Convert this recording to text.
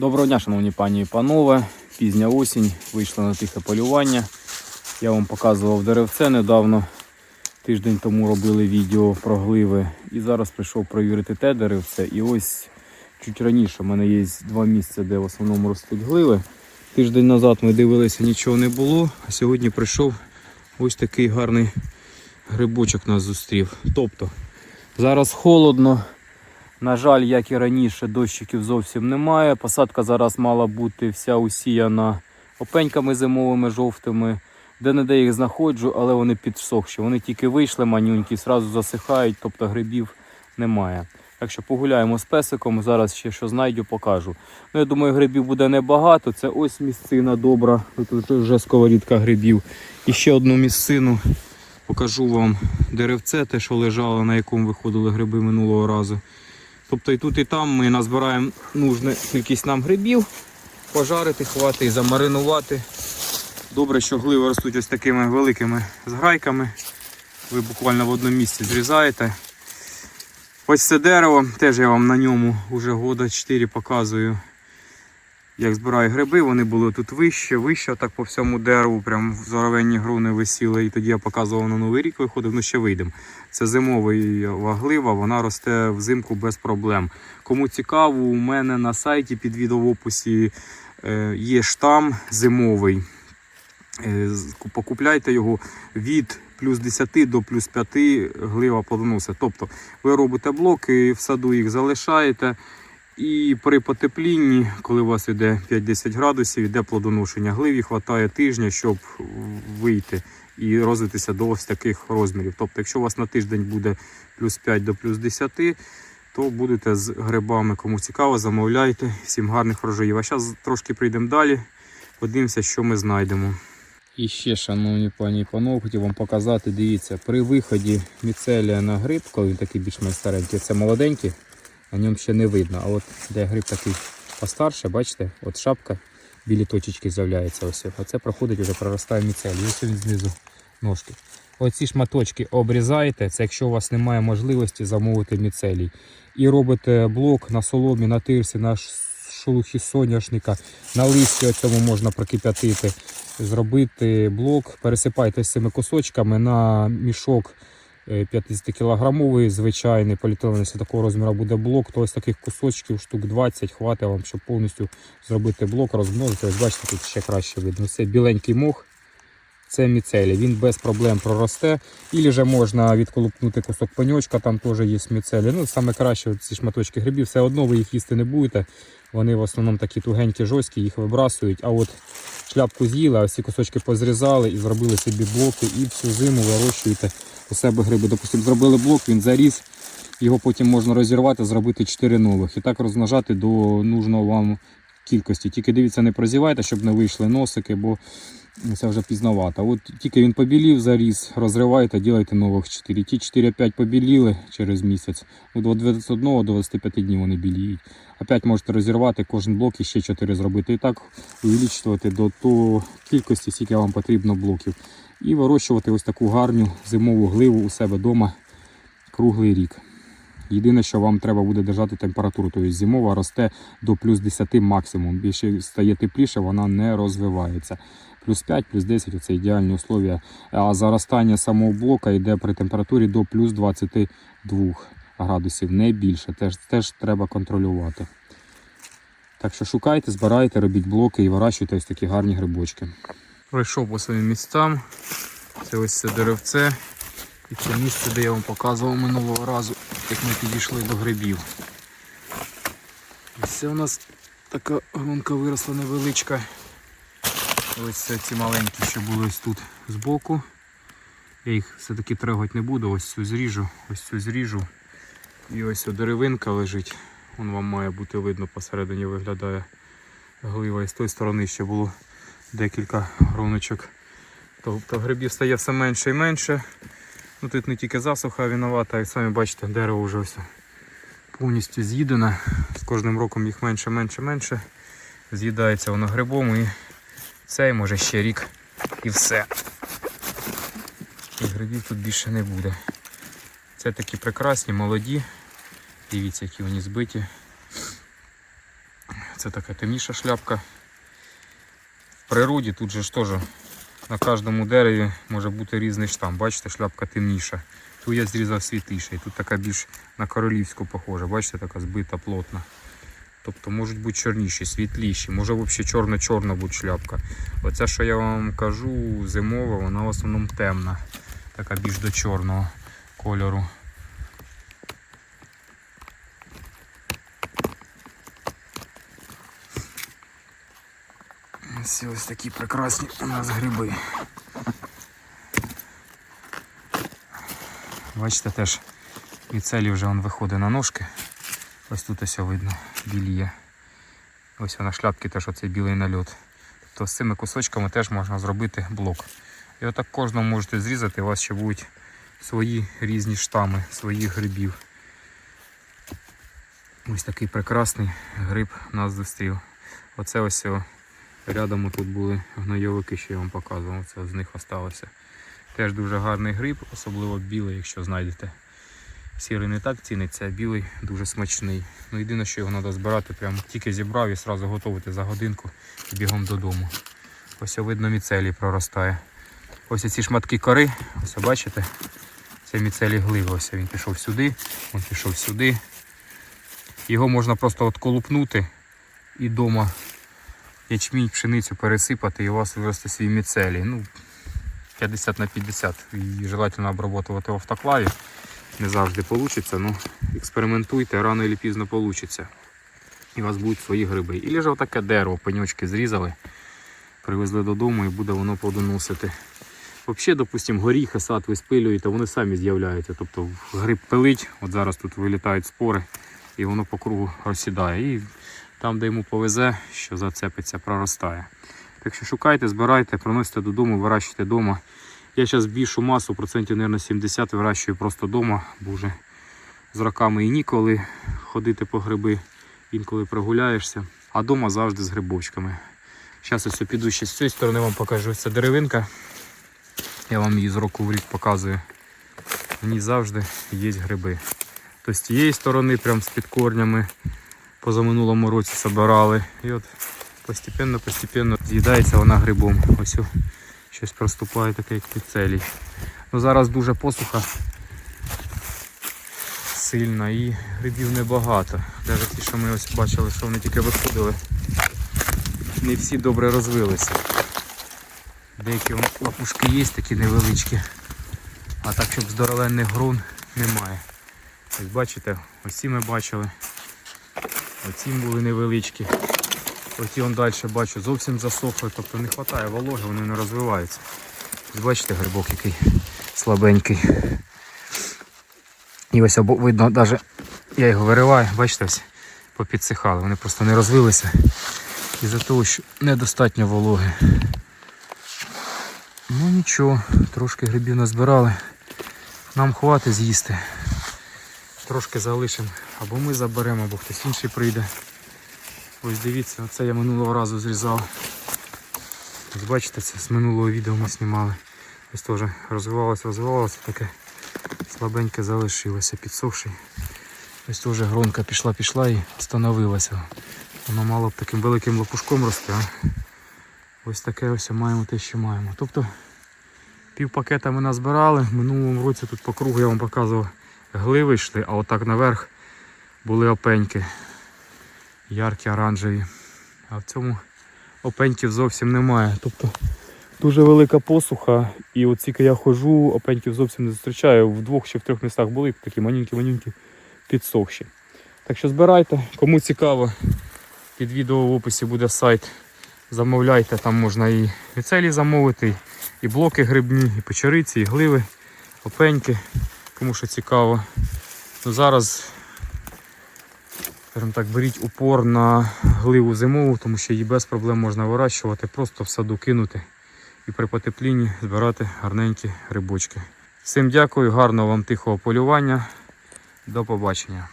Доброго дня, шановні пані і панове. Пізня осінь, вийшла на тихе полювання. Я вам показував деревце недавно. Тиждень тому робили відео про гливи. І зараз прийшов провірити те деревце. І ось чуть раніше в мене є два місця, де в основному ростуть гливи. Тиждень назад ми дивилися, нічого не було. А сьогодні прийшов ось такий гарний грибочок нас зустрів. Тобто, зараз холодно. На жаль, як і раніше, дощиків зовсім немає. Посадка зараз мала бути вся усіяна опеньками зимовими жовтими. Де-не-де їх знаходжу, але вони підсохші. Вони тільки вийшли манюнькі, зразу засихають, тобто грибів немає. Так що погуляємо з песиком, зараз ще що знайду, покажу. Ну, я думаю, грибів буде небагато. Це ось місцина добра. Тут вже сковорідка грибів. І ще одну місцину покажу вам деревце, те, що лежало, на якому виходили гриби минулого разу. Тобто і тут, і там ми назбираємо нужну кількість нам грибів, пожарити, хвати і замаринувати. Добре, що гливи ростуть ось такими великими зграйками. Ви буквально в одному місці зрізаєте. Ось це дерево, теж я вам на ньому вже года 4 показую. Як збираю гриби, вони були тут вище, вище, так по всьому дереву, прям здоровенні груни висіли. І тоді я показував на Новий рік виходив, ну ще вийдемо. Це зимовий глива, вона росте взимку без проблем. Кому цікаво, у мене на сайті під відео в описі е, є штам зимовий. Е, Покупляйте його від плюс 10 до плюс 5 глива плодоносить. Тобто ви робите блоки, в саду їх залишаєте. І при потеплінні, коли у вас йде 5-10 градусів, йде плодоношення гливі, хватає тижня, щоб вийти і розвитися до ось таких розмірів. Тобто, якщо у вас на тиждень буде плюс 5 до плюс 10, то будете з грибами. Кому цікаво, замовляйте. Всім гарних врожаїв. А зараз трошки прийдемо далі, подивимося, що ми знайдемо. І ще, шановні пані і панове, хотів вам показати, дивіться, при виході міцелія на гриб, коли він такий більш-менш старенький, це молоденький, на ньому ще не видно. А от де гриб такий постарше, бачите, от шапка, білі точечки з'являються. Ось. Оце проходить, вже проростає міцелій. Ось він знизу ножки. Оці шматочки обрізаєте, це якщо у вас немає можливості замовити міцелій. І робите блок на соломі, на тирсі, на шелухі соняшника, на листі цьому можна прокип'ятити, зробити блок, пересипайте з цими кусочками на мішок 50-кілограмовий, звичайний поліетиленовий, якщо такого розміру буде блок, то ось таких кусочків штук 20 хватить вам, щоб повністю зробити блок, розмножити. Ось бачите, тут ще краще видно. Це біленький мох. Це міцелій, він без проблем проросте. Ілі же можна відколупнути кусок пеньочка, там теж є міцелій. Ну, саме краще ці шматочки грибів, все одно ви їх їсти не будете. Вони в основному такі тугенькі, жорсткі, їх вибрасують. А от шляпку з'їли, а всі кусочки позрізали і зробили собі блоки, і всю зиму вирощуєте у себе гриби. Допустимо, зробили блок, він заріс, його потім можна розірвати, зробити 4 нових. І так розмножати до нужного вам кількості. Тільки дивіться, не прозівайте, щоб не вийшли носики, бо це вже пізновато. От тільки він побілів, заріс, розривайте, ділайте нових 4. Ті 4-5 побіліли через місяць. От До 21 до 25 днів вони біліють. Опять можете розірвати кожен блок і ще 4 зробити. І так увеличувати до того кількості, скільки вам потрібно блоків. І вирощувати ось таку гарну зимову гливу у себе вдома круглий рік. Єдине, що вам треба буде держати температуру, тобто зимова росте до плюс 10 максимум. Більше стає тепліше, вона не розвивається. Плюс 5, плюс 10 це ідеальні условия. А заростання самого блока йде при температурі до плюс 22 градусів, не більше. Теж, теж треба контролювати. Так що шукайте, збирайте, робіть блоки і вирощуйте ось такі гарні грибочки. Пройшов по своїм місцям. Це ось це деревце. І це місце, де я вам показував минулого разу, як ми підійшли до грибів. Ось це у нас така грунка виросла невеличка. Ось це ці маленькі, що були ось тут збоку. Я їх все-таки трогати не буду, ось цю зріжу, ось цю зріжу. І ось ця деревинка лежить. Вон вам має бути видно, посередині виглядає глива. І з тої сторони ще було декілька груночок. Тобто грибів стає все менше і менше. Ну, тут не тільки засуха виновата, й самі бачите, дерево вже ось повністю з'їдене. З кожним роком їх менше, менше, менше. З'їдається воно грибом і цей може ще рік і все. І грибів тут більше не буде. Це такі прекрасні, молоді. Дивіться, які вони збиті. Це така темніша шляпка. В природі тут же ж теж на кожному дереві може бути різний штам. Бачите, шляпка темніша. Тут я зрізав світліше, і тут така більш на королівську похожа. Бачите, така збита, плотна. Тобто можуть бути чорніші, світліші, може взагалі чорно-чорна бути шляпка. Оця, що я вам кажу, зимова, вона в основному темна, така більш до чорного кольору. Ось ось такі прекрасні у нас гриби. Бачите, теж міцелі вже він виходить на ножки. Ось тут ось видно, біліє. Ось на шляпці теж оцей білий нальот. Тобто з цими кусочками теж можна зробити блок. І отак кожного можете зрізати, у вас ще будуть свої різні штами, своїх грибів. Ось такий прекрасний гриб нас зустрів. Оце ось рядом тут були гнойовики, що я вам показував. Це з них осталося. Теж дуже гарний гриб, особливо білий, якщо знайдете. Сірий не так ціниться, а білий дуже смачний. Ну єдине, що його треба збирати, прямо тільки зібрав і одразу готувати за годинку і бігом додому. Ось видно міцелій проростає. Ось ці шматки кори, ось бачите, це міцелій гливи. Ось він пішов сюди, він пішов сюди. Його можна просто от колупнути і вдома ячмінь, пшеницю пересипати, і у вас виросте свій міцелій. Ну, 50 на 50. І желательно обработувати в автоклаві. Не завжди вийде, ну експериментуйте, рано чи пізно вийде. І у вас будуть свої гриби. І ж таке дерево, пеньочки зрізали, привезли додому і буде воно плодоносити. Взагалі, допустимо, горіхи, сад ви спилюєте, вони самі з'являються. Тобто гриб пилить, от зараз тут вилітають спори, і воно по кругу розсідає. І там, де йому повезе, що зацепиться, проростає. Так що шукайте, збирайте, приносите додому, вирощуйте вдома. Я зараз більшу масу, процентів, мабуть, 70 вирощую просто вдома, бо вже з роками і ніколи ходити по гриби, інколи прогуляєшся. А вдома завжди з грибочками. Зараз ось піду ще з цієї сторони вам покажу. Ось Ця деревинка. Я вам її з року в рік показую. В ній завжди є гриби. То з тієї сторони, прям з під корнями, позаминулому році собирали. І от постепенно-постепенно з'їдається вона грибом. Ось о, щось проступає таке, як піцелій. Ну зараз дуже посуха сильна і грибів небагато. Навіть ті, що ми ось бачили, що вони тільки виходили, не всі добре розвилися. Деякі лапушки є такі невеличкі, а так, щоб здоровенних грун немає. Ось бачите, ось ці ми бачили. Оці були невеличкі. Оті он далі бачу, зовсім засохли, тобто не вистачає вологи, вони не розвиваються. Ось бачите, грибок який слабенький. І ось видно, навіть я його вириваю, бачите, ось попідсихали, вони просто не розвилися із-за того, що недостатньо вологи. Ну нічого, трошки грибів назбирали. Нам хватить з'їсти. Трошки залишимо. Або ми заберемо, або хтось інший прийде. Ось дивіться, оце я минулого разу зрізав. Ось бачите, це з минулого відео ми знімали. Ось теж розвивалося, розвивалося, таке слабеньке залишилося, підсохший. Ось теж гронка пішла, пішла і встановилася. Воно мало б таким великим лопушком рости, а ось таке ось маємо те, що маємо. Тобто пів пакета ми назбирали. Минулому році тут по кругу я вам показував гливи йшли, а отак наверх були опеньки. Яркі оранжеві. А в цьому опеньків зовсім немає. Тобто дуже велика посуха. І от я ходжу, опеньків зовсім не зустрічаю. В двох чи в трьох містах були такі маленькі-маленькі підсохші. Так що збирайте, кому цікаво, під відео в описі буде сайт. Замовляйте, там можна і міцелі замовити, і блоки грибні, і печериці, і гливи, опеньки, кому що цікаво. Ну, зараз, скажімо так, беріть упор на гливу зимову, тому що її без проблем можна вирощувати, просто в саду кинути і при потеплінні збирати гарненькі рибочки. Всім дякую, гарного вам тихого полювання. До побачення.